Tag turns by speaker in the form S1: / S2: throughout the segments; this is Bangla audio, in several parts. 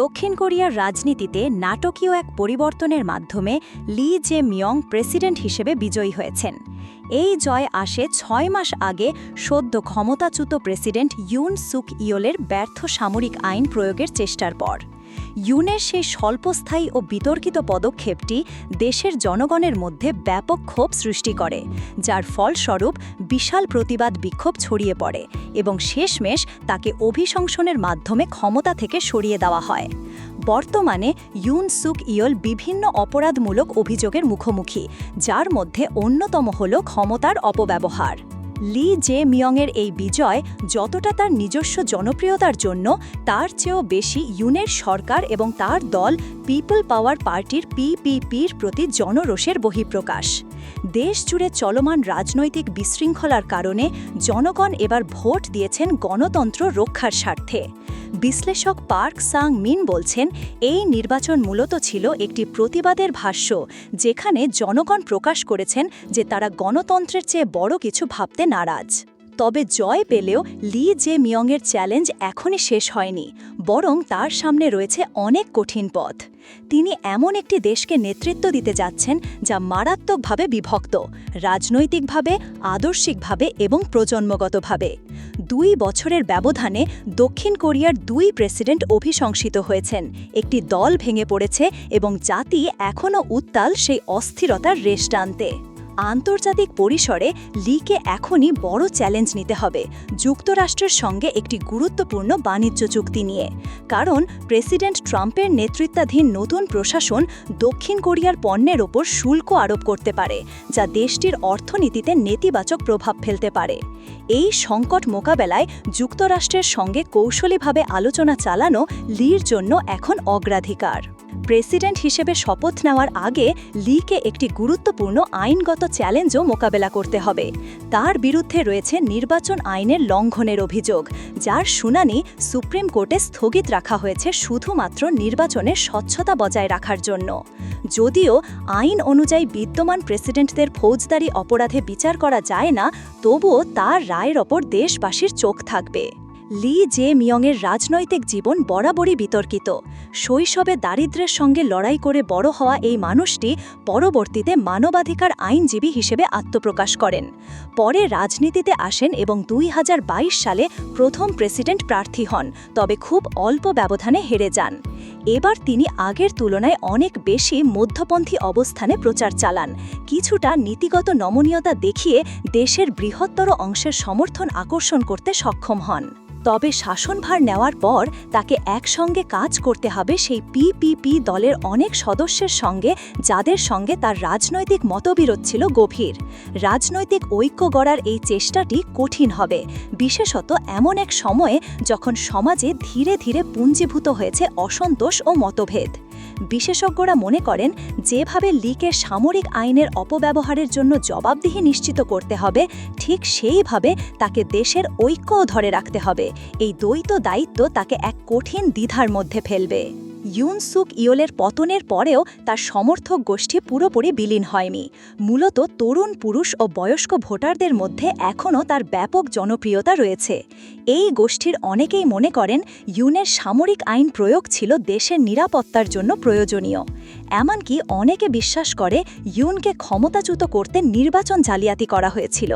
S1: দক্ষিণ কোরিয়ার রাজনীতিতে নাটকীয় এক পরিবর্তনের মাধ্যমে লি জে মিয়ং প্রেসিডেন্ট হিসেবে বিজয়ী হয়েছেন। এই জয় আসে ছয় মাস আগে সদ্য ক্ষমতাচ্যুত প্রেসিডেন্ট ইউন সুক ইয়োলের ব্যর্থ সামরিক আইন প্রয়োগের চেষ্টার পর। ইউনের সেই স্বল্পস্থায়ী ও বিতর্কিত পদক্ষেপটি দেশের জনগণের মধ্যে ব্যাপক ক্ষোভ সৃষ্টি করে, যার ফলস্বরূপ বিশাল প্রতিবাদ বিক্ষোভ ছড়িয়ে পড়ে এবং শেষমেশ তাকে অভিশংসনের মাধ্যমে ক্ষমতা থেকে সরিয়ে দেওয়া হয়। বর্তমানে ইউন সুক ইয়ল বিভিন্ন অপরাধমূলক অভিযোগের মুখোমুখি, যার মধ্যে অন্যতম হল ক্ষমতার অপব্যবহার। লি জে মিয়ংয়ের এই বিজয় যতটা তার নিজস্ব জনপ্রিয়তার জন্য, তার চেয়েও বেশি ইউনের সরকার এবং তার দল পিপল পাওয়ার পার্টির পিপিপির প্রতি জনরোষের বহিঃপ্রকাশ। দেশ জুড়ে চলমান রাজনৈতিক বিশৃঙ্খলার কারণে জনগণ এবার ভোট দিয়েছেন গণতন্ত্র রক্ষার স্বার্থে। বিশ্লেষক পার্ক সাং মিন বলছেন, এই নির্বাচন মূলত ছিল একটি প্রতিবাদের ভাষ্য, যেখানে জনগণ প্রকাশ করেছেন যে তারা গণতন্ত্রের চেয়ে বড় কিছু ভাবতে নারাজ। তবে জয় পেলেও লি জে মিয়ংয়ের চ্যালেঞ্জ এখনই শেষ হয়নি, বরং তার সামনে রয়েছে অনেক কঠিন পথ। তিনি এমন একটি দেশকে নেতৃত্ব দিতে যাচ্ছেন যা মারাত্মকভাবে বিভক্ত, রাজনৈতিকভাবে, আদর্শিকভাবে এবং প্রজন্মগতভাবে। দুই বছরের ব্যবধানে দক্ষিণ কোরিয়ার দুই প্রেসিডেন্ট অভিশংসিত হয়েছেন, একটি দল ভেঙে পড়েছে এবং জাতি এখনও উত্তাল সেই অস্থিরতার রেশ টানতে। আন্তর্জাতিক পরিসরে লিকে এখনই বড় চ্যালেঞ্জ নিতে হবে যুক্তরাষ্ট্রের সঙ্গে একটি গুরুত্বপূর্ণ বাণিজ্য চুক্তি নিয়ে। কারণ প্রেসিডেন্ট ট্রাম্পের নেতৃত্বাধীন নতুন প্রশাসন দক্ষিণ কোরিয়ার পণ্যের ওপর শুল্ক আরোপ করতে পারে, যা দেশটির অর্থনীতিতে নেতিবাচক প্রভাব ফেলতে পারে। এই সংকট মোকাবেলায় যুক্তরাষ্ট্রের সঙ্গে কৌশলীভাবে আলোচনা চালানো লির জন্য এখন অগ্রাধিকার। প্রেসিডেন্ট হিসেবে শপথ নেওয়ার আগে লিকে একটি গুরুত্বপূর্ণ আইনগত চ্যালেঞ্জও মোকাবেলা করতে হবে। তার বিরুদ্ধে রয়েছে নির্বাচন আইনের লঙ্ঘনের অভিযোগ, যার শুনানি সুপ্রিম কোর্টে স্থগিত রাখা হয়েছে শুধুমাত্র নির্বাচনের স্বচ্ছতা বজায় রাখার জন্য। যদিও আইন অনুযায়ী বিদ্যমান প্রেসিডেন্টদের ফৌজদারি অপরাধে বিচার করা যায় না, তবুও তার রায়ের ওপর দেশবাসীর চোখ থাকবে। লি জে মিয়ংয়ের রাজনৈতিক জীবন বরাবরই বিতর্কিত। শৈশবে দারিদ্রের সঙ্গে লড়াই করে বড় হওয়া এই মানুষটি পরবর্তীতে মানবাধিকার আইনজীবী হিসেবে আত্মপ্রকাশ করেন। পরে রাজনীতিতে আসেন এবং দুই হাজার বাইশ সালে প্রথম প্রেসিডেন্ট প্রার্থী হন, তবে খুব অল্প ব্যবধানে হেরে যান। এবার তিনি আগের তুলনায় অনেক বেশি মধ্যপন্থী অবস্থানে প্রচার চালান। কিছুটা নীতিগত নমনীয়তা দেখিয়ে দেশের বৃহত্তর অংশের সমর্থন আকর্ষণ করতে সক্ষম হন। তবে শাসনভার নেওয়ার পর তাকে একসঙ্গে কাজ করতে হবে সেই পিপিপি দলের অনেক সদস্যের সঙ্গে, যাদের সঙ্গে তার রাজনৈতিক মতবিরোধ ছিল গভীর। রাজনৈতিক ঐক্য গড়ার এই চেষ্টাটি কঠিন হবে। বিশেষত এমন এক সময়ে যখন সমাজে ধীরে ধীরে পুঞ্জীভূত হয়েছে অসন্তোষ ও মতভেদ। বিশেষজ্ঞরা মনে করেন, যেভাবে লিকে সামরিক আইনের অপব্যবহারের জন্য জবাবদিহি নিশ্চিত করতে হবে, ঠিক সেইভাবে তাকে দেশের ঐক্যও ধরে রাখতে হবে। এই দ্বৈত দায়িত্ব তাকে এক কঠিন দ্বিধার মধ্যে ফেলবে। ইউনসুক ইয়োলের পতনের পরেও তার সমর্থক গোষ্ঠী পুরোপুরি বিলীন হয়নি। মূলত তরুণ পুরুষ ও বয়স্ক ভোটারদের মধ্যে এখনও তার ব্যাপক জনপ্রিয়তা রয়েছে। এই গোষ্ঠীর অনেকেই মনে করেন, ইউনের সামরিক আইন প্রয়োগ ছিল দেশের নিরাপত্তার জন্য প্রয়োজনীয়। এমনকি অনেকে বিশ্বাস করে ইউনকে ক্ষমতাচ্যুত করতে নির্বাচন জালিয়াতি করা হয়েছিল।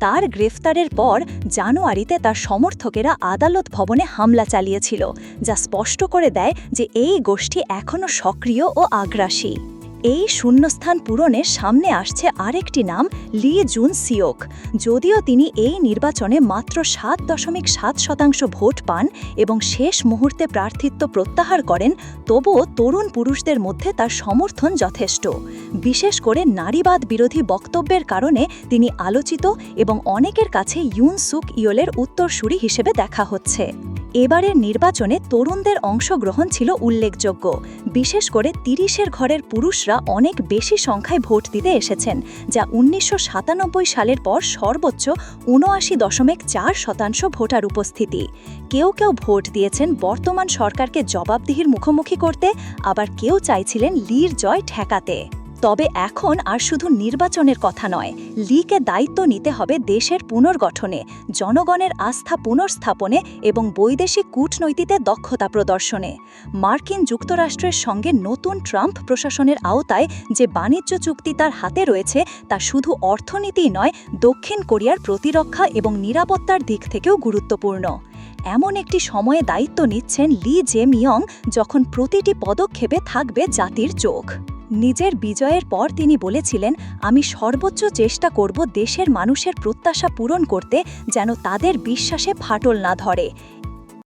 S1: তার গ্রেফতারের পর জানুয়ারিতে তার সমর্থকেরা আদালত ভবনে হামলা চালিয়েছিল, যা স্পষ্ট করে দেয় যে এই গোষ্ঠী এখনও সক্রিয় ও আগ্রাসী। এই শূন্যস্থান পূরণে সামনে আসছে আরেকটি নাম, লি জুন সিওক। যদিও তিনি এই নির্বাচনে মাত্র সাত দশমিক সাত শতাংশ ভোট পান এবং শেষ মুহূর্তে প্রার্থিত্ব প্রত্যাহার করেন, তবুও তরুণ পুরুষদের মধ্যে তার সমর্থন যথেষ্ট। বিশেষ করে নারীবাদ বিরোধী বক্তব্যের কারণে তিনি আলোচিত এবং অনেকের কাছে ইউন সুক ইয়োলের উত্তরসূরি হিসেবে দেখা হচ্ছে। এবারের নির্বাচনে তরুণদের অংশগ্রহণ ছিল উল্লেখযোগ্য। বিশেষ করে তিরিশের ঘরের পুরুষরা অনেক বেশি সংখ্যায় ভোট দিতে এসেছেন, যা উনিশশো সাতানব্বই সালের পর সর্বোচ্চ উনআশি দশমিক চার শতাংশ ভোটার উপস্থিতি। কেউ কেউ ভোট দিয়েছেন বর্তমান সরকারকে জবাবদিহির মুখোমুখি করতে, আবার কেউ চাইছিলেন লির জয় ঠেকাতে। তবে এখন আর শুধু নির্বাচনের কথা নয় লিকে দায়িত্ব নিতে হবে দেশের পুনর্গঠনে, জনগণের আস্থা পুনর্স্থাপনে এবং বৈদেশিক কূটনৈতিতে দক্ষতা প্রদর্শনে। মার্কিন যুক্তরাষ্ট্রের সঙ্গে নতুন ট্রাম্প প্রশাসনের আওতায় যে বাণিজ্য চুক্তি তার হাতে রয়েছে, তা শুধু অর্থনীতিই নয়, দক্ষিণ কোরিয়ার প্রতিরক্ষা এবং নিরাপত্তার দিক থেকেও গুরুত্বপূর্ণ। এমন একটি সময়ে দায়িত্ব নিচ্ছেন লি জে মিয়ং যখন প্রতিটি পদক্ষেপে থাকবে জাতির চোখ। নিজের বিজয়ের পর তিনি বলেছিলেন, আমি সর্বোচ্চ চেষ্টা করব দেশের মানুষের প্রত্যাশা পূরণ করতে যেন তাদের বিশ্বাসে ফাটল না ধরে।